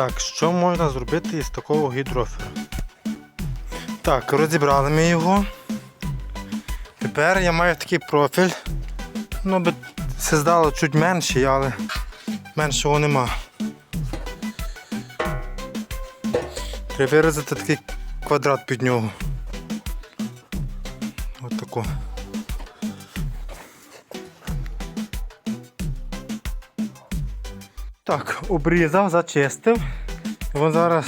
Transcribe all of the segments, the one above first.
Так, що можна зробити із такого гідрофера? Так, розібрали ми його. Тепер я маю такий профіль. Ну, би це здало чуть менший, але меншого нема. Треба вирізати такий квадрат під нього. Ось тако. Так, обрізав, зачистив. Вон зараз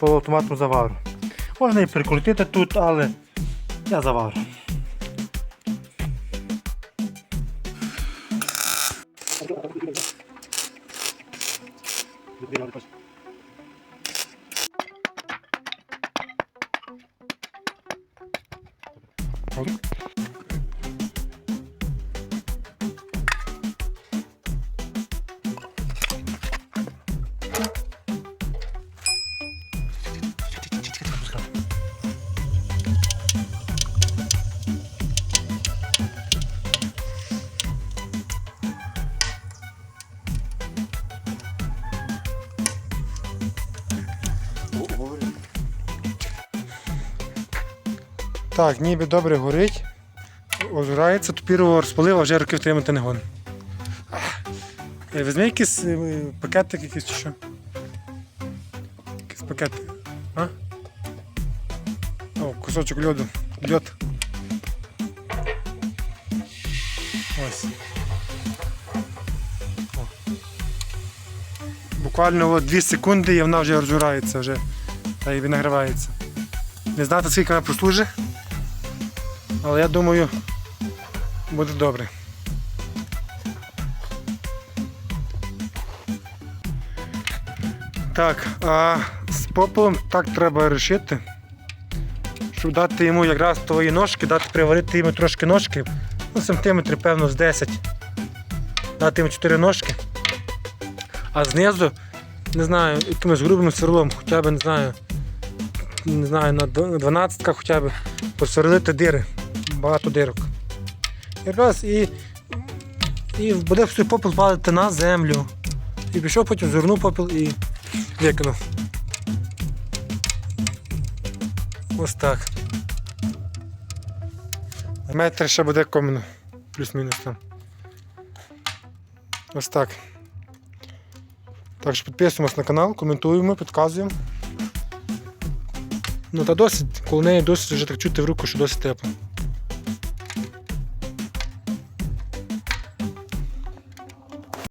по автомату завару. Можна і прикрутити тут, але я заварю. Так, ніби добре горить. Ожирається, тепер розпалив, а вже років тримати не гон. Візьми якийсь е, пакетик якийсь чи що? Якийсь пакетик. А? О, кусочок льоду. Льод. Ось. О. Буквально от 2 секунди і вона вже розжирається вже. Та й нагрівається. Не знати, скільки вона прослужить. Але я думаю, буде добре. Так, а з попелом так треба рішити, щоб дати йому якраз твої ножки, дати приварити йому трошки ножки, ну, сантиметрів, певно, з 10. Дати йому 4 ножки. А знизу, не знаю, якимось грубим сверлом, хоча б не знаю, не знаю, на 12 хоча б посверлити дири. Багато дирок. І раз, і, і буде попіл падати на землю. І пішов потім звернув попіл і викинув. Ось так. Метр ще буде комно. Плюс-мінус там. Ось так. Так що підписуємось на канал, коментуємо, підказуємо. Ну та досить, коло неї досить вже так чути в руку, що досить тепло.